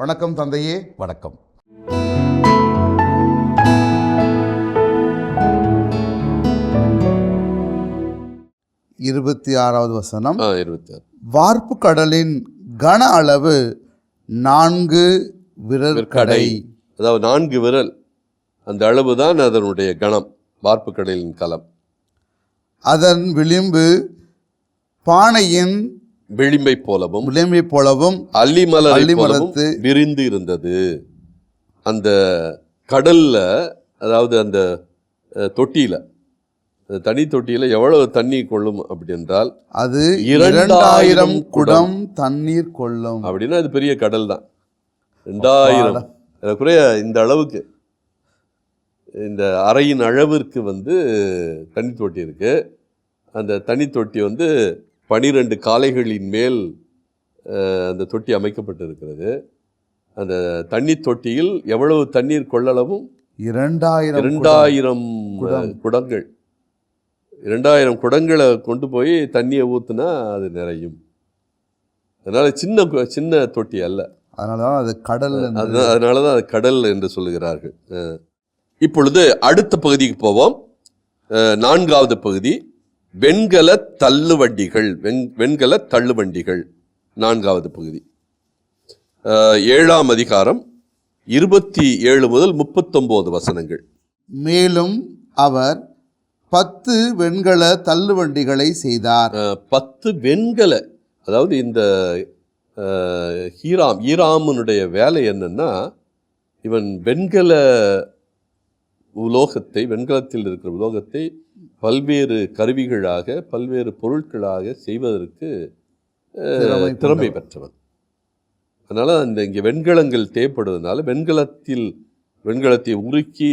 வணக்கம் தந்தையே. வணக்கம். இருபத்தி ஆறாவது வசனம். இருபத்தி ஆறு வார்ப்பு கடலின் கன அளவு நான்கு விரற்கடை. அதாவது நான்கு விரல். அந்த அளவு தான் அதனுடைய கணம் வார்ப்பு கடலின் களம் அதன் விளிம்பு பானையின் விளிம்பை போலவும் விளிம்பை போலவும் அல்லிமலரை போலவும் அல்லிமலத்து- விரிந்து இருந்தது. அந்த கடல்ல அதாவது அந்த தொட்டியில தனி தொட்டியில எவ்வளவு தண்ணி கொள்ளும் அப்படி என்றால் அது இரண்டாயிரம் குடம் தண்ணீர் கொள்ளும். அப்படின்னா அது பெரிய கடல் தான். ரெண்டாயிரம் குறைய இந்த அளவுக்கு இந்த அறையின் அளவிற்கு வந்து தண்ணி தொட்டி இருக்கு. அந்த தண்ணி தொட்டி வந்து பனிரெண்டு காளைகளின் மேல் அந்த தொட்டி அமைக்கப்பட்டிருக்கிறது. அந்த தண்ணி தொட்டியில் எவ்வளவு தண்ணீர் கொள்ளளவும்? இரண்டாயிரம். இரண்டாயிரம். குடங்கள். இரண்டாயிரம் குடங்களை கொண்டு போய் தண்ணியை ஊத்துனா அது நிறையும். அதனால சின்ன சின்ன தொட்டி அல்ல. அதனாலதான் அது கடல் என்று. அதனா- அதனாலதான் அது கடல் என்று சொல்லுகிறார்கள். இப்பொழுது அடுத்த பகுதிக்கு போவோம். நான்காவது பகுதி. வெண்கல தள்ளுவண்டிகள் வெண் வெண்கல தள்ளுவண்டிகள் நான்காவது பகுதி. ஏழாம் அதிகாரம் இருபத்தி ஏழு முதல் முப்பத்தொன்பது வசனங்கள். மேலும் அவர் பத்து வெண்கல தள்ளுவண்டிகளை செய்தார். பத்து வெண்கல அதாவது இந்த ஹீராம் ஈராமனுடைய வேலை என்னன்னா இவன் வெண்கல உலோகத்தை வெண்கலத்தில் இருக்கிற உலோகத்தை பல்வேறு கருவிகளாக பல்வேறு பொருட்களாக செய்வதற்கு திறமை. பெற்றவன் அதனால அந்த இங்கே வெண்கலங்கள் தேவைப்படுவதனால வெண்கலத்தில் வெண்கலத்தை உருக்கி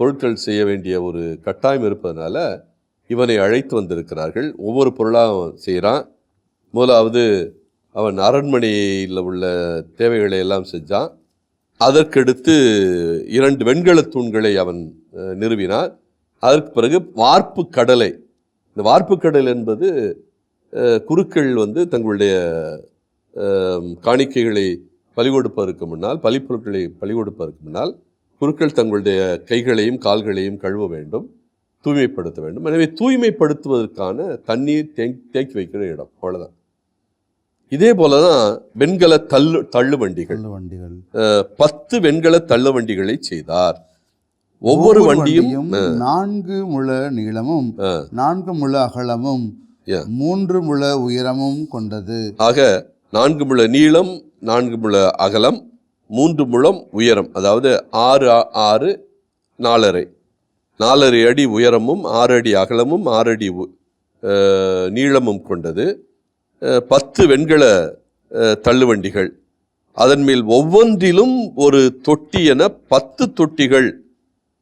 பொருட்கள் செய்ய வேண்டிய ஒரு கட்டாயம் இருப்பதனால இவனை அழைத்து வந்திருக்கிறார்கள். ஒவ்வொரு பொருளாக செய்கிறான். முதலாவது அவன் அரண்மனையில் உள்ள தேவைகளை எல்லாம் செஞ்சான். அதற்கடுத்து இரண்டு வெண்கலத் தூண்களை அவன் நிறுவினான். அதற்கு பிறகு வார்ப்பு கடலை. இந்த வார்ப்பு கடல் என்பது குருக்கள் வந்து தங்களுடைய காணிக்கைகளை பலி கொடுப்பதற்கு முன்னால் பலிப்பொருட்களை பலி கொடுப்பதற்கு முன்னால் குருக்கள் தங்களுடைய கைகளையும் கால்களையும் கழுவ வேண்டும் தூய்மைப்படுத்த வேண்டும். எனவே தூய்மைப்படுத்துவதற்கான தண்ணீர் தேங்கி தேக்கி வைக்கிற இடம். அவ்வளவுதான். இதே போல தான் வெண்கல தள்ளு தள்ளு வண்டிகள் தள்ளுவண்டிகள். அஹ், பத்து வெண்கல தள்ளு வண்டிகளை செய்தார். ஒவ்வொரு வண்டியும் நான்கு முழ நீளமும் நான்கு முழ அகலமும். மூன்று முழ உயரமும் கொண்டது. ஆக நான்கு முழ நீளம் நான்கு முழ அகலம் மூன்று முழம் உயரம் அதாவது ஆறு ஆறு நாலரை. நாலரை அடி உயரமும் ஆறு அடி அகலமும் ஆறு அடி நீளமும் கொண்டது. பத்து வெண்கல தள்ளுவண்டிகள். அதன் மேல் ஒவ்வொன்றிலும் ஒரு தொட்டி என பத்து தொட்டிகள்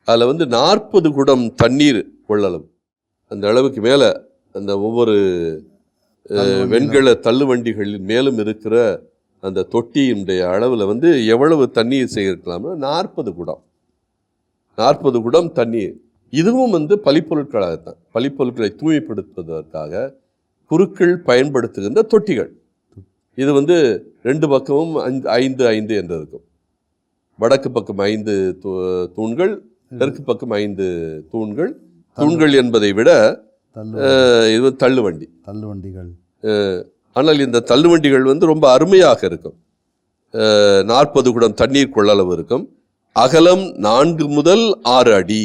அதில் வந்து நாற்பது குடம் தண்ணீர் கொள்ளளவு அந்த அளவுக்கு மேலே அந்த ஒவ்வொரு வெண்கல தள்ளுவண்டிகளில் மேலும் இருக்கிற அந்த தொட்டியினுடைய அளவில் வந்து எவ்வளவு தண்ணீர் சேகரிக்கலாம்னா நாற்பது குடம். நாற்பது குடம் தண்ணீர். இதுவும் வந்து பலிப்பொருட்களாகத்தான் பலிப்பொருட்களை தூய்மைப்படுத்துவதற்காக குருக்கள் பயன்படுத்துகின்ற தொட்டிகள். இது வந்து ரெண்டு பக்கமும் ஐந்து ஐந்து ஐந்து என்று இருக்கும் வடக்கு பக்கம் ஐந்து தூ- தூண்கள் தெற்கு பக்கம் ஐந்து தூண்கள். தூண்கள் என்பதை விட இது தள்ளுவண்டி. தள்ளுவண்டிகள் ஆனால் இந்த தள்ளுவண்டிகள் வந்து ரொம்ப அருமையாக இருக்கும். நாற்பது குடம் தண்ணீர் கொள்ளளவு இருக்கும். அகலம் நான்கு முதல் ஆறு அடி.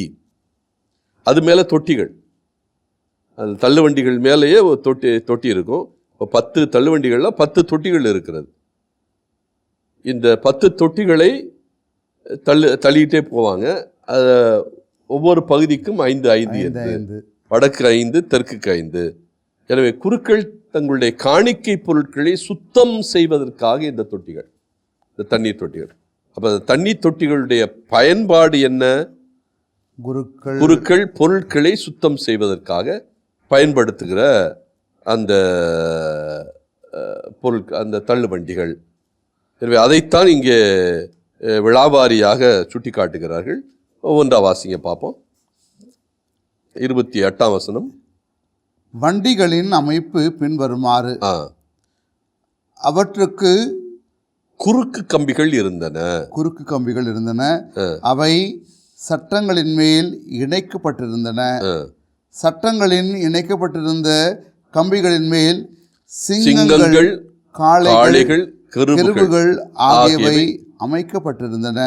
அது மேலே தொட்டிகள். அந்த தள்ளுவண்டிகள் மேலேயே ஒரு தொட்டி தொட்டி இருக்கும். இப்போ பத்து தள்ளுவண்டிகள்ல பத்து தொட்டிகள் இருக்கிறது. இந்த பத்து தொட்டிகளை தள்ளு தள்ளிக்கிட்டே போவாங்க. அது ஒவ்வொரு பகுதிக்கும் ஐந்து ஐந்து என்று. வடக்கு ஐந்து தெற்குக்கு ஐந்து. எனவே குருக்கள் தங்களுடைய காணிக்கை பொருட்களை சுத்தம் செய்வதற்காக இந்த தொட்டிகள் இந்த தண்ணீர் தொட்டிகள். அப்ப அந்த தண்ணீர் தொட்டிகளுடைய பயன்பாடு என்ன? குருக்கள் குருக்கள் பொருட்களை சுத்தம் செய்வதற்காக பயன்படுத்துகிற அந்த பொருள் அந்த தள்ளுவண்டிகள். எனவே அதைத்தான் இங்கே விழாவாரியாக சுட்டி காட்டுகிறார்கள் ஒவ்வொன்றா வாசிங்க பார்ப்போம். இருபத்தி எட்டாம் வசனம். வண்டிகளின் அமைப்பு பின்வருமாறு. அவற்றுக்கு குறுக்கு கம்பிகள் இருந்தன. குறுக்கு கம்பிகள் இருந்தன. அவை சட்டங்களின் மேல் இணைக்கப்பட்டிருந்தன. சட்டங்களின் இணைக்கப்பட்டிருந்த கம்பிகளின் மேல் சிங்கங்கள் காளைகள் கருவுகள் ஆகியவை அமைக்கப்பட்டிருந்தன.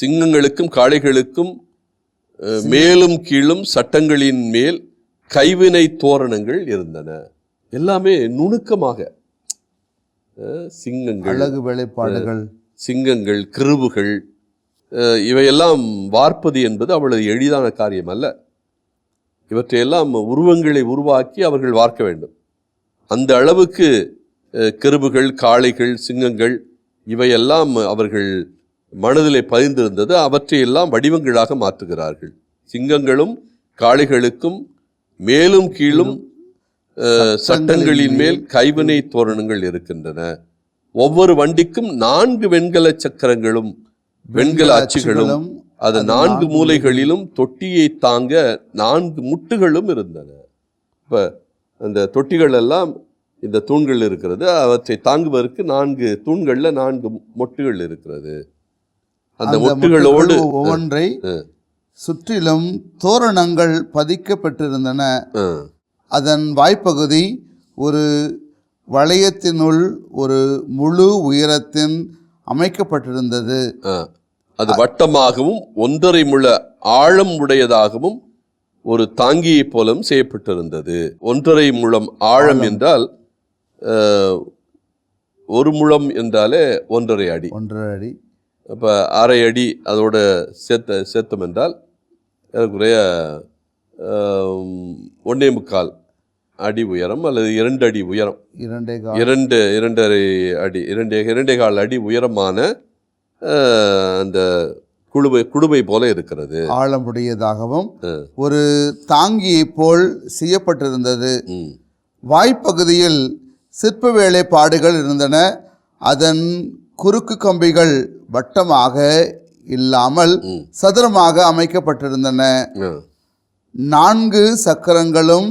சிங்கங்களுக்கும் காளைகளுக்கும் மேலும் கீழும் சட்டங்களின் மேல் கைவினை தோரணங்கள் இருந்தன. எல்லாமே நுணுக்கமாக. சிங்கங்கள் அழகு வேலைப்பாடுகள். சிங்கங்கள் கிருவுகள் இவையெல்லாம் வார்ப்பது என்பது அவ்வளவு எளிதான காரியம் அல்ல. இவற்றையெல்லாம் உருவங்களை உருவாக்கி அவர்கள் வார்க்க வேண்டும். அந்த அளவுக்கு அஹ், கிருபுகள் காளைகள் சிங்கங்கள் இவையெல்லாம் அவர்கள் மனதிலே பதிந்திருந்தது. அவற்றையெல்லாம் வடிவங்களாக மாற்றுகிறார்கள். சிங்கங்களும் காளைகளுக்கும் மேலும் கீழும் சட்டங்களின் மேல் கைவினை தோரணங்கள் இருக்கின்றன. ஒவ்வொரு வண்டிக்கும் நான்கு வெண்கல சக்கரங்களும் வெண்கல அச்சுகளும் அது நான்கு மூலைகளிலும் தொட்டியை தாங்க நான்கு முட்டுகளும் இருந்தன. இப்ப அந்த தொட்டிகள் எல்லாம் இந்த தூண்கள் இருக்கிறது. அவற்றை தாங்குவதற்கு நான்கு தூண்கள்ல நான்கு மொட்டுகள் இருக்கிறது. அந்த மொட்டுகளோடு மொட்டுகள் ஒவ்வொன்றை சுற்றிலும் தோரணங்கள் பதிக்கப்பட்டிருந்தன. அதன் வாய்ப்பகுதி ஒரு வளையத்தினுள் ஒரு முழு உயரத்தின் அமைக்கப்பட்டிருந்தது. அது வட்டமாகவும் ஒன்றரை முழ ஆழம் உடையதாகவும் ஒரு தாங்கியைப் போலவும் செய்யப்பட்டிருந்தது. ஒன்றரை முழம் ஆழம். என்றால் ஒரு முழம் என்றாலே ஒன்றரை அடி. ஒன்றரை அடி. அப்போ அரை அடி அதோட சேர்த்த சேர்த்தம் என்றால் ஏறக்குறைய ஒண்ணே முக்கால் அடி உயரம் அல்லது இரண்டு அடி உயரம். இரண்டே இரண்டு இரண்டரை அடி இரண்டே இரண்டே கால் அடி உயரமான அந்த குழுவை குடுவை போல இருக்கிறது. ஆழமுடையதாகவும் ஒரு தாங்கியைப் போல் செய்யப்பட்டிருந்தது. வாய்ப்பகுதியில் சிற்ப வேலைப்பாடுகள் இருந்தன. அதன் குறுக்கு கம்பிகள் வட்டமாக இல்லாமல். சதுரமாக அமைக்கப்பட்டிருந்தன. நான்கு சக்கரங்களும்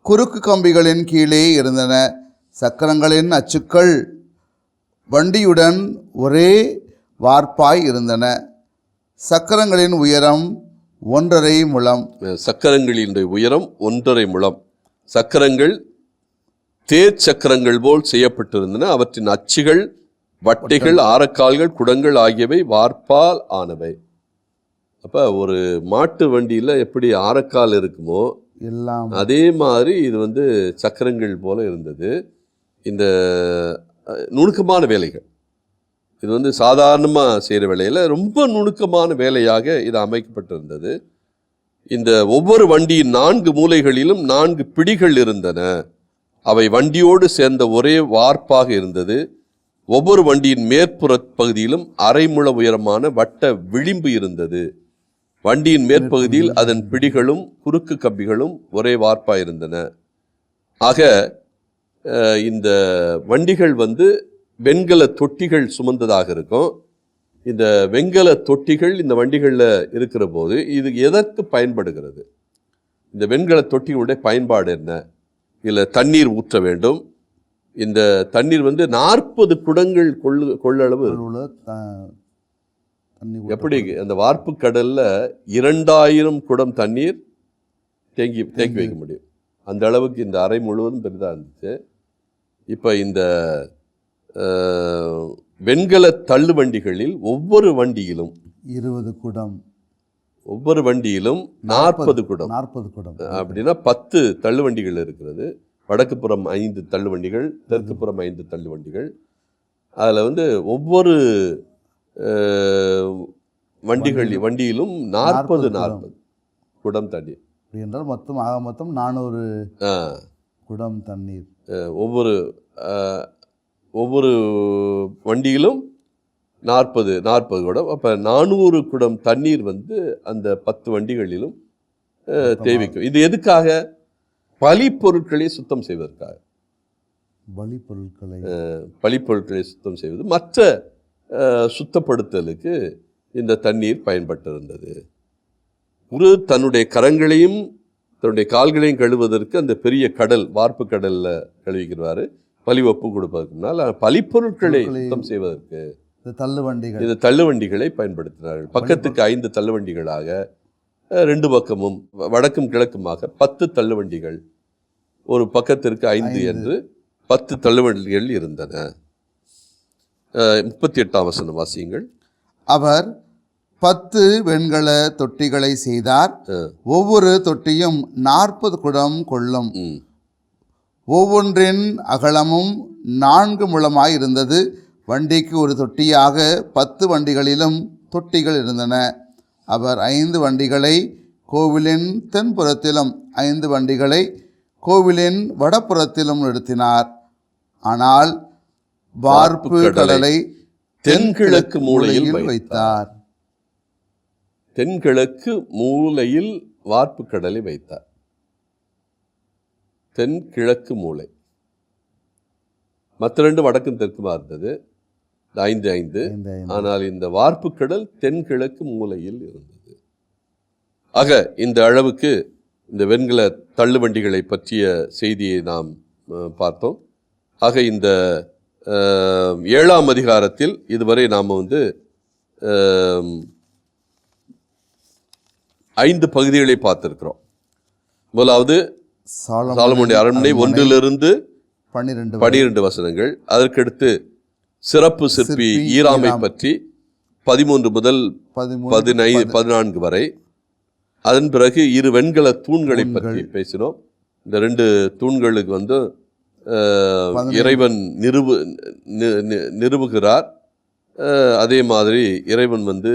குறுக்கு கம்பிகளின் கீழே இருந்தன. சக்கரங்களின் அச்சுக்கள் வண்டியுடன் ஒரே வார்ப்பாய் இருந்தன. சக்கரங்களின் உயரம் ஒன்றரை முழம். சக்கரங்களின் உயரம் ஒன்றரை முழம். சக்கரங்கள் தேர் சக்கரங்கள் போல் செய்யப்பட்டிருந்தன. அவற்றின் அச்சுகள் வட்டைகள் ஆரக்கால்கள் குடங்கள் ஆகியவை வார்ப்பால் ஆனவை. அப்ப ஒரு மாட்டு வண்டியில எப்படி ஆரக்கால் இருக்குமோ எல்லாம். அதே மாதிரி இது வந்து சக்கரங்கள் போல இருந்தது. இந்த நுணுக்கமான வேலைகள். இது வந்து சாதாரணமாக செய்கிற வேலையில் ரொம்ப நுணுக்கமான வேலையாக இது அமைக்கப்பட்டிருந்தது. இந்த ஒவ்வொரு வண்டியின் நான்கு மூலைகளிலும் நான்கு பிடிகள் இருந்தன. அவை வண்டியோடு சேர்ந்த ஒரே வார்ப்பாக இருந்தது. ஒவ்வொரு வண்டியின் மேற்புற பகுதியிலும் அரை முழ உயரமான வட்ட விளிம்பு இருந்தது. வண்டியின் மேற்பகுதியில் அதன் பிடிகளும் குறுக்கு கம்பிகளும் ஒரே வார்ப்பாக இருந்தன. ஆக இந்த வண்டிகள் வந்து வெண்கல தொட்டிகள் சுமந்ததாக இருக்கும். இந்த வெண்கல தொட்டிகள் இந்த வண்டிகளில் இருக்கிற போது இது எதற்கு பயன்படுகிறது? இந்த வெண்கல தொட்டிகளுடைய பயன்பாடு என்ன? இதில் தண்ணீர் ஊற்ற வேண்டும். இந்த தண்ணீர் வந்து நாற்பது குடங்கள் கொள்ளு கொள்ளளவு எப்படி அந்த வார்ப்பு கடல்ல இரண்டாயிரம் குடம் தண்ணீர் தேங்கி தேக்கி வைக்க முடியும். அந்த அளவுக்கு இந்த அறை முழுவதும் பெரிதாக இருந்துச்சு. இப்போ இந்த வெண்கல தள்ளுவண்டிகளில் ஒவ்வொரு வண்டியிலும் இருபது குடம் ஒவ்வொரு வண்டியிலும் நாற்பது குடம். நாற்பது குடம். அப்படின்னா பத்து தள்ளுவண்டிகள் இருக்கிறது. வடக்கு புறம் ஐந்து தள்ளுவண்டிகள் தெற்கு புறம் ஐந்து தள்ளுவண்டிகள். அதில் வந்து ஒவ்வொரு வண்டிகள் வண்டியிலும் நாற்பது 40 நாற்பது குடம் தண்ணீர். என்றால் மொத்தம் ஆக மொத்தம் நானூறு குடம் தண்ணீர். ஒவ்வொரு ஒவ்வொரு வண்டியிலும் நாற்பது நாற்பது குடம் அப்போ நானூறு குடம் தண்ணீர் வந்து அந்த பத்து வண்டிகளிலும் தேவைக்கும் இது எதுக்காக? பலி பொருட்களை சுத்தம் செய்வதற்காக. பலி பொருட்களை. பழிப்பொருட்களை சுத்தம் செய்வது. மற்ற சுத்தப்படுத்தலுக்கு இந்த தண்ணீர் பயன்பட்டிருந்தது. குரு தன்னுடைய கரங்களையும் தன்னுடைய கால்களையும் கழுவதற்கு அந்த பெரிய கடல் வார்ப்பு கடல்ல கழுவிக்கிறாரு பலி ஒப்பு கொடுப்பதற்கு பலிப்பொருட்களை பொருட்களை- சுத்தம் செய்வதற்கு. இந்த தள்ளுவண்டிகள். இந்த தள்ளுவண்டிகளை பயன்படுத்தினார்கள். பக்கத்துக்கு ஐந்து தள்ளுவண்டிகளாக ரெண்டு பக்கமும் வடக்கும் கிழக்குமாக பத்து தள்ளுவண்டிகள். ஒரு பக்கத்திற்கு ஐந்து. என்று பத்து தள்ளுவண்டிகள் இருந்தன. முப்பத்தி எட்டாம் வசனம் வாசியுங்கள். அவர் பத்து வெண்கல தொட்டிகளை செய்தார். ஒவ்வொரு தொட்டியும் நாற்பது குடம் கொள்ளும். ஒவ்வொன்றின் அகலமும் நான்கு முழமாய் இருந்தது. வண்டிக்கு ஒரு தொட்டியாக பத்து வண்டிகளிலும் தொட்டிகள் இருந்தன. அவர் ஐந்து வண்டிகளை கோவிலின் தென்புறத்திலும் ஐந்து வண்டிகளை கோவிலின் வடபுறத்திலும் நிறுத்தினார். ஆனால் வார்ப்பு கடலை தென்கிழக்கு மூலையில் வைத்தார். தென்கிழக்கு மூலையில் வார்ப்பு கடலை வைத்தார். தென்கிழக்கு மூலை. மற்ற ரெண்டு வடக்கும் தெற்குமா இருந்தது? ஐந்து ஐந்து. ஆனால் இந்த வார்ப்பு கடல் தென்கிழக்கு மூலையில் இருந்தது. ஆக இந்த அளவுக்கு இந்த வெண்கல தள்ளுவண்டிகளை பற்றிய செய்தியை நாம் பார்த்தோம். ஆக இந்த ஏழாம் அதிகாரத்தில் இதுவரை நாம் வந்து ஐந்து பகுதிகளை பார்த்திருக்கிறோம். முதலாவது சாலமோனுடைய அரண்மனை ஒன்றிலிருந்து பன்னிரெண்டு பனிரெண்டு வசனங்கள். அதற்கடுத்து சிறப்பு சிற்பி ஈராமை. பற்றி பதிமூன்று முதல் பதினைந்து பதினான்கு வரை அதன் பிறகு இரு வெண்கல தூண்களை பற்றி பேசினோம் இந்த ரெண்டு தூண்களுக்கு வந்து. இறைவன் நிறுவு நிறுவுகிறார் அதே மாதிரி இறைவன் வந்து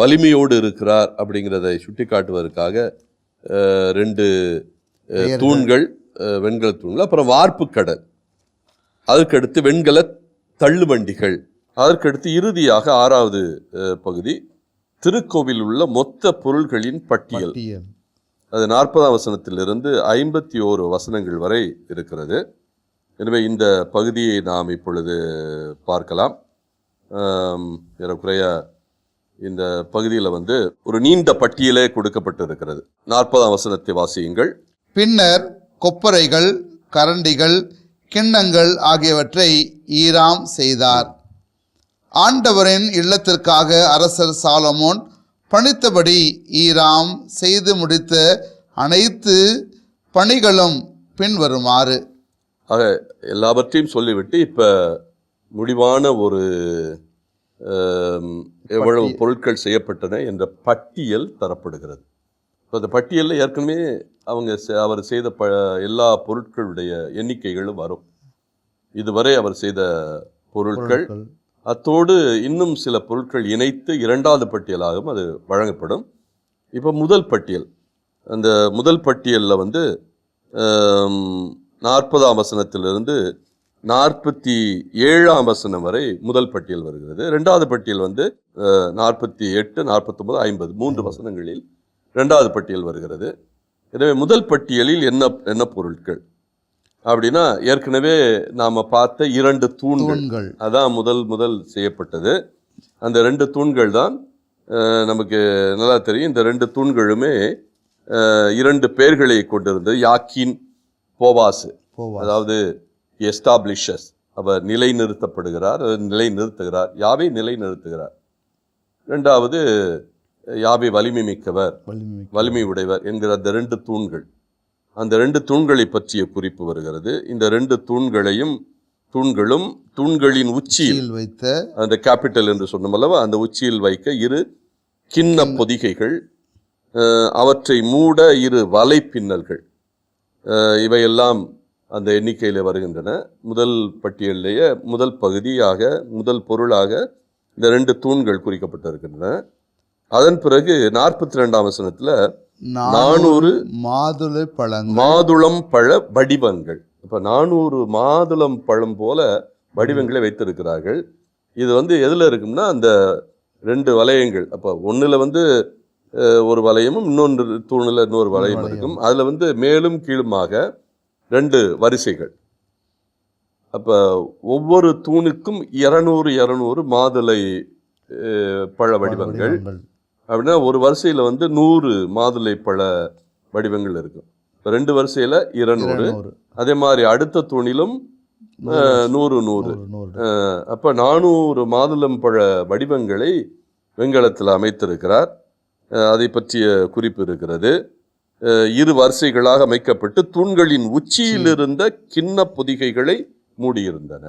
வலிமையோடு இருக்கிறார் அப்படிங்கிறதை சுட்டிக்காட்டுவதற்காக ரெண்டு. தூண்கள் வெண்கல தூண்கள் அப்புறம் வார்ப்பு கடல் அதற்கடுத்து வெண்கல தள்ளுவண்டிகள். அதற்கடுத்து இறுதியாக ஆறாவது பகுதி திருக்கோவில் உள்ள மொத்த பொருள்களின் பட்டியல். அது நாற்பதாம் வசனத்திலிருந்து ஐம்பத்தி ஓரு வசனங்கள் வரை இருக்கிறது. எனவே இந்த பகுதியை நாம் இப்பொழுது பார்க்கலாம். ஏறக்குறைய இந்த பகுதியில் வந்து ஒரு நீண்ட பட்டியலே கொடுக்கப்பட்டிருக்கிறது. நாற்பதாம் வசனத்தை வாசியுங்கள். பின்னர் கொப்பரைகள் கரண்டிகள் கிண்ணங்கள் ஆகியவற்றை ஈராம் செய்தார். ஆண்டவரின் இல்லத்திற்காக அரசர் சாலமோன் பணித்தபடி ஈராம் செய்து முடித்த அனைத்து பணிகளும் பின்வருமாறு. ஆக எல்லாவற்றையும் சொல்லிவிட்டு இப்போ முடிவான ஒரு எவ்வளவு பொருட்கள் செய்யப்பட்டன என்ற பட்டியல் தரப்படுகிறது. இப்போ அந்த பட்டியலில் ஏற்கனவே அவங்க அவர் செய்த ப எல்லா பொருட்களுடைய எண்ணிக்கைகளும் வரும். இதுவரை அவர் செய்த பொருட்கள். அத்தோடு இன்னும் சில பொருட்கள் இணைத்து இரண்டாவது பட்டியலாகவும் அது வழங்கப்படும். இப்போ முதல் பட்டியல். அந்த முதல் பட்டியலில் வந்து நாற்பதாம் வசனத்திலிருந்து நாற்பத்தி ஏழாம் வசனம் வரை முதல் பட்டியல் வருகிறது. ரெண்டாவது பட்டியல் வந்து நாற்பத்தி எட்டு நாற்பத்தொம்பது ஐம்பது மூன்று வசனங்களில் ரெண்டாவது பட்டியல் வருகிறது. எனவே முதல் பட்டியலில் என்ன என்ன பொருட்கள்? அப்படின்னா ஏற்கனவே நாம் பார்த்த இரண்டு தூண்கள். அதான் முதல் முதல் செய்யப்பட்டது. அந்த ரெண்டு தூண்கள் தான் நமக்கு நல்லா தெரியும். இந்த ரெண்டு தூண்களுமே இரண்டு பெயர்களை கொண்டிருந்தது. யாக்கின் போவாசு. அதாவது எஸ்டாப்ளிஷஸ் அவர் நிலைநிறுத்தப்படுகிறார் அவர் நிலை நிறுத்துகிறார் யாவை நிலை நிறுத்துகிறார் ரெண்டாவது யாவை வலிமை மிக்கவர் வலிமை உடையவர் என்கிற அந்த ரெண்டு தூண்கள். அந்த ரெண்டு தூண்களை பற்றிய குறிப்பு வருகிறது. இந்த ரெண்டு தூண்களையும் தூண்களும் தூண்களின் உச்சியில் வைத்த அந்த கேபிட்டல் என்று சொன்னோம் அல்லவா? அந்த உச்சியில் வைக்க இரு கிண்ண பொதிகைகள் அவற்றை மூட இரு வலைப்பின்னல்கள் இவையெல்லாம் அந்த எண்ணிக்கையில் வருகின்றன. முதல் பட்டியலிலேயே முதல் பகுதியாக முதல் பொருளாக இந்த ரெண்டு தூண்கள் குறிக்கப்பட்டிருக்கின்றன. அதன் பிறகு நாற்பத்தி ரெண்டாம் வசனத்துல நானூறு மாதுளை பழங்கள் மாதுளம் பழ வடிவங்கள். இப்ப நானூறு மாதுளம் பழம் போல வடிவங்களை வைத்திருக்கிறார்கள். இது வந்து எதுல இருக்கும்னா அந்த ரெண்டு வளையங்கள். அப்ப ஒண்ணுல வந்து ஒரு வளையமும் இன்னொன்று தூணில் இன்னொரு வளையம் வளையம். இருக்கும். அதுல வந்து மேலும் கீழுமாக ரெண்டு வரிசைகள். அப்ப ஒவ்வொரு தூணுக்கும் இருநூறு இருநூறு மாதுளை பழ வடிவங்கள். அப்படின்னா ஒரு வரிசையில் வந்து நூறு மாதுளை பழ வடிவங்கள் இருக்கும். ரெண்டு வரிசையில் இருநூறு. அதே மாதிரி அடுத்த தூணிலும் நூறு நூறு அப்ப நானூறு மாதுளம் பழ வடிவங்களை வெண்கலத்தில் அமைத்திருக்கிறார். அதை பற்றிய குறிப்பு இருக்கிறது. இரு வரிசைகளாக அமைக்கப்பட்டு தூண்களின் உச்சியில் இருந்த கிண்ண பொதிகைகளை மூடியிருந்தன.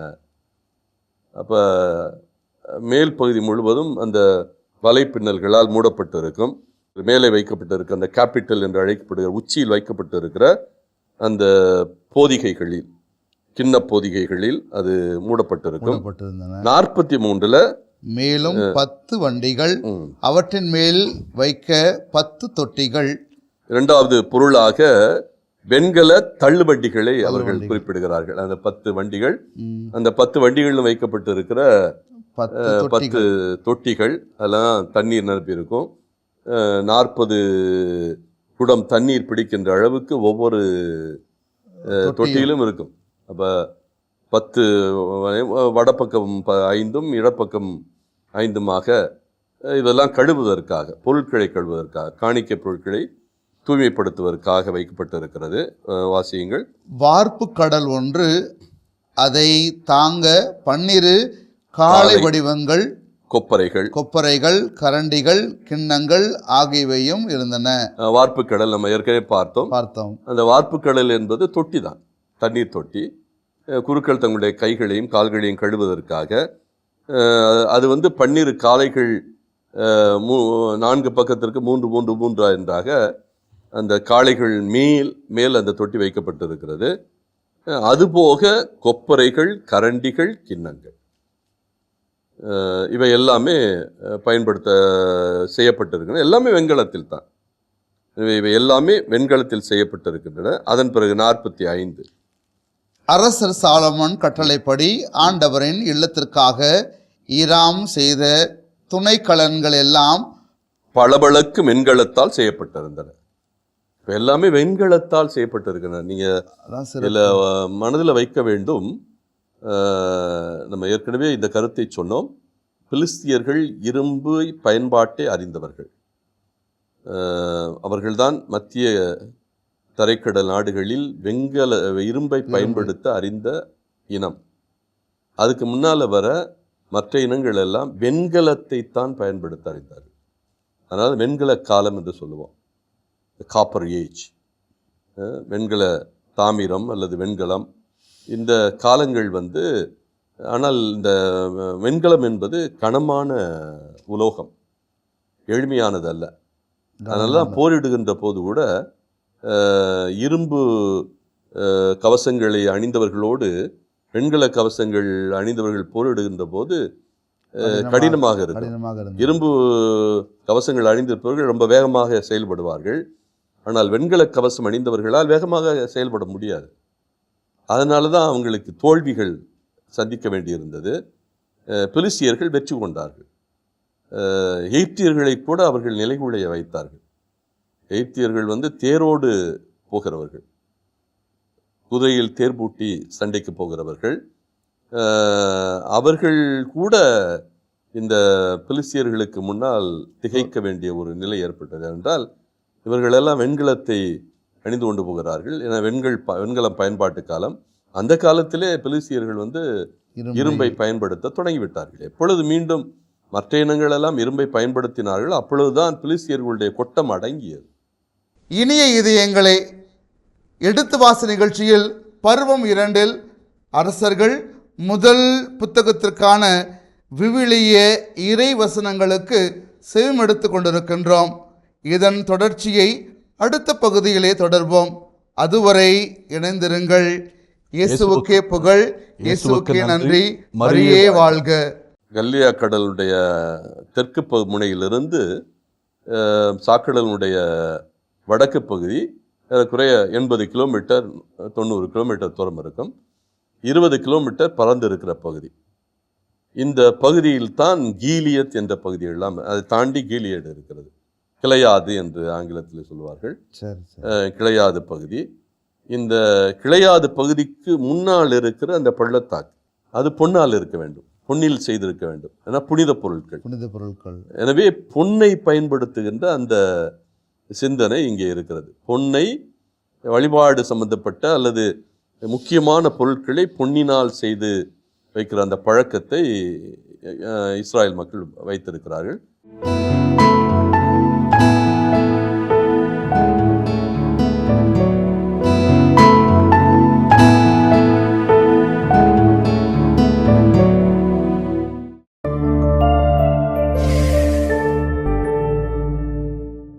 அப்ப மேல் பகுதி முழுவதும் அந்த வலைப்பின்னல்களால் மூடப்பட்டிருக்கும். மேலே வைக்கப்பட்டிருக்க அந்த கேபிட்டல் என்று அழைக்கப்படுகிற உச்சியில் வைக்கப்பட்டிருக்கிற அந்த போதிகைகளில் கிண்ண போதிகைகளில் அது மூடப்பட்டிருக்கும். நாற்பத்தி மூன்றுல மேலும் பத்து வண்டிகள் அவற்றின் மேல் வைக்க பத்து தொட்டிகள். இரண்டாவது பொருளாக வெண்கல தள்ளுவண்டிகளை அவர்கள் குறிப்பிடுகிறார்கள். அந்த பத்து வண்டிகள் அந்த பத்து வண்டிகளிலும் வைக்கப்பட்டிருக்கிற பத்து தொட்டிகள். அதெல்லாம் தண்ணீர் நிரப்பியிருக்கும் நாற்பது குடம் தண்ணீர் பிடிக்கின்ற அளவுக்கு ஒவ்வொரு. தொட்டியிலும். இருக்கும். அப்போ பத்து வடப்பக்கம் ப- ஐந்தும் இடப்பக்கம் ஐந்துமாக இதெல்லாம் கழுவுவதற்காக பொருட்களை கழுவுவதற்காக காணிக்கை பொருட்களை தூய்மைப்படுத்துவதற்காக வைக்கப்பட்டிருக்கிறது வாசியுங்கள். வார்ப்பு கடல் ஒன்று அதை தாங்க பன்னிரு காளை காளை. வடிவங்கள் கொப்பரைகள். கொப்பரைகள் கரண்டிகள் கிண்ணங்கள் ஆகியவையும் இருந்தன. அஹ், வார்ப்புக்கடல் நம்ம ஏற்கனவே பார்த்தோம். பார்த்தோம். அந்த வார்ப்புக்கடல் என்பது தொட்டி தான் தண்ணீர் தொட்டி. குருக்கள் தங்களுடைய கைகளையும் கால்களையும் கழுவதற்காக அது வந்து பன்னிரு காளைகள் மூ நான்கு பக்கத்திற்கு மூன்று மூன்று மூன்று என்றாக அந்த காளைகள் மேல் மேல் அந்த தொட்டி வைக்கப்பட்டிருக்கிறது. அதுபோக கொப்பரைகள் கரண்டிகள் கிண்ணங்கள். இவை எல்லாமே பயன்படுத்த செய்யப்பட்டிருக்கின்றன. எல்லாமே வெண்கலத்தில் தான். இவை இவை எல்லாமே வெண்கலத்தில் செய்யப்பட்டிருக்கின்றன. அதன் பிறகு நாற்பத்தி ஐந்து. அரசர் சாலமன் கட்டளைப்படி ஆண்டவரின் இல்லத்திற்காக ஈராம் செய்த துணைக்கலன்கள் எல்லாம் பளபளக்கு வெண்கலத்தால் செய்யப்பட்டிருந்தன. இப்ப எல்லாமே வெண்கலத்தால் செய்யப்பட்டிருக்கின்றன. நீங்க அதான் இதுல மனதுல வைக்க வேண்டும். நம்ம ஏற்கனவே இந்த கருத்தை சொன்னோம். பிலிஸ்தியர்கள் இரும்பு பயன்பாட்டை அறிந்தவர்கள். அவர்கள்தான் மத்திய தரைக்கடல் நாடுகளில் வெண்கல இரும்பை பயன்படுத்த அறிந்த இனம். அதுக்கு முன்னால வர மற்ற இனங்கள் எல்லாம் வெண்கலத்தை தான் பயன்படுத்த அறிந்தார்கள். அதனால வெண்கல காலம் என்று சொல்லுவோம். காப்பர் ஏஜ் வெண்கல தாமிரம் அல்லது வெண்கலம் இந்த காலங்கள் வந்து ஆனால் இந்த வெண்கலம் என்பது கனமான உலோகம். எளிமையானது அல்ல அதனால தான் போரிடுகின்ற போது கூட இரும்பு கவசங்களை அணிந்தவர்களோடு வெண்கல கவசங்கள் அணிந்தவர்கள் போரிடுகின்ற போது கடினமாக இருக்கும் இரும்பு கவசங்கள் அணிந்திருப்பவர்கள் ரொம்ப வேகமாக செயல்படுவார்கள். ஆனால் வெண்கல கவசம் அணிந்தவர்களால் வேகமாக செயல்பட முடியாது. அதனால தான் அவங்களுக்கு தோல்விகள் சந்திக்க வேண்டியிருந்தது. அஹ் வெற்றி கொண்டார்கள். அஹ் எகிப்தியர்களை கூட அவர்கள் நிலைகுலைய வைத்தார்கள். எகிப்தியர்கள் வந்து தேரோடு போகிறவர்கள். குதிரையில் தேர் பூட்டி சண்டைக்கு போகிறவர்கள். அவர்கள் கூட இந்த பிலிசியர்களுக்கு முன்னால் திகைக்க வேண்டிய ஒரு நிலை ஏற்பட்டது என்றால் இவர்களெல்லாம் வெண்கலத்தை அணிந்து கொண்டு போகிறார்கள். ஏன்னா வெண்கல் ப- வெண்கலம் பயன்பாட்டு காலம். அந்த காலத்திலே பிலிஸ்தியர்கள் வந்து இரும்பை பயன்படுத்த தொடங்கிவிட்டார்கள். எப்பொழுது மீண்டும் மற்ற இனங்கள் எல்லாம் இரும்பை பயன்படுத்தினார்கள் அப்பொழுதுதான் பிலிஸ்தியர்களுடைய கொட்டம் அடங்கியது. இனிய இதயங்களே எடுத்து வாச நிகழ்ச்சியில் பருவம் இரண்டில் அரசர்கள் முதல் புத்தகத்திற்கான விவிலிய இறை வசனங்களுக்கு செவிமெடுத்து கொண்டிருக்கின்றோம். இதன் தொடர்ச்சியை அடுத்த பகுதியிலே தொடர்வோம். அதுவரை இணைந்திருங்கள். இயேசுவுக்கே புகழ். இயேசுவுக்கே நன்றி. மரியே வாழ்க. கல்லியா கடலுடைய தெற்கு முனையிலிருந்து சாக்கடலுடைய வடக்கு பகுதி குறைய எண்பது கிலோமீட்டர் தொண்ணூறு கிலோமீட்டர் தூரம் இருக்கும். இருபது கிலோமீட்டர் பறந்து இருக்கிற பகுதி. இந்த பகுதியில் தான் கீலியத் என்ற பகுதி எல்லாம் அதை தாண்டி கீலியட் இருக்கிறது. கிளையாது என்று ஆங்கிலத்தில் சொல்வார்கள் கிளையாது பகுதி. இந்த கிளையாது பகுதிக்கு முன்னால் இருக்கிற அந்த பள்ளத்தாக்கு அது பொன்னால் இருக்க வேண்டும். பொன்னில் செய்திருக்க வேண்டும். ஏன்னா புனித பொருட்கள். புனித பொருட்கள். எனவே பொன்னை பயன்படுத்துகின்ற அந்த சிந்தனை இங்கே இருக்கிறது. பொன்னை வழிபாடு சம்பந்தப்பட்ட அல்லது முக்கியமான பொருட்களை பொன்னினால் செய்து வைக்கிற அந்த பழக்கத்தை இஸ்ராயல் மக்கள் வைத்திருக்கிறார்கள்.